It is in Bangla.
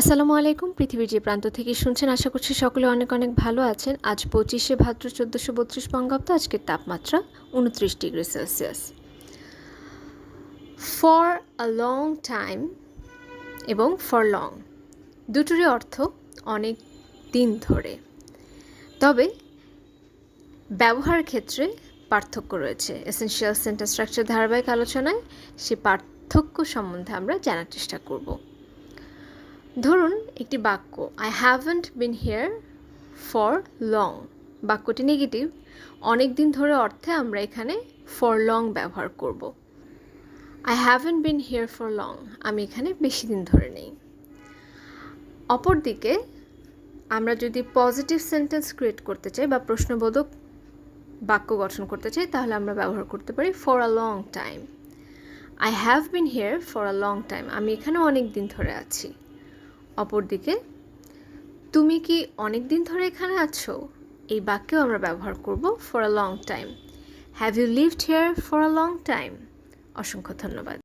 আসসালামু আলাইকুম, পৃথিবীর যে প্রান্ত থেকে শুনছেন, আশা করছি সকলে অনেক অনেক ভালো আছেন। আজ পঁচিশে ভাদ্র চোদ্দোশো বত্রিশ বঙ্গাব্দ, আজকের তাপমাত্রা উনত্রিশ degree Celsius. For a long time এবং ফর লং দুটোরই অর্থ অনেক দিন ধরে। তবে ব্যবহার ক্ষেত্রে পার্থক্য রয়েছে। এসেনশিয়াল সেন্টেন্স স্ট্রাকচার ধারাবাহিক আলোচনায় সে পার্থক্য সম্বন্ধে আমরা জানার চেষ্টা করব। ধরুন একটি বাক্য I haven't been here for long বাক্যটি নেগেটিভ অনেক দিন ধরে অর্থে আমরা এখানে ফর লং ব্যবহার করব। I haven't been here for long আমি এখানে বেশি দিন ধরে নেই। অপরদিকে, আমরা যদি পজিটিভ সেন্টেন্স ক্রিয়েট করতে চাই বা প্রশ্নবোধক বাক্য গঠন করতে চাই, তাহলে আমরা ব্যবহার করতে পারি for a long time I have been here for a long time আমি এখানে অনেক দিন ধরে আছি। অপরদিকে, তুমি কি অনেক দিন ধরে এখানে আছো? এই বাক্যেও আমরা ব্যবহার করব for a long time have you lived here for a long time অসংখ্য ধন্যবাদ।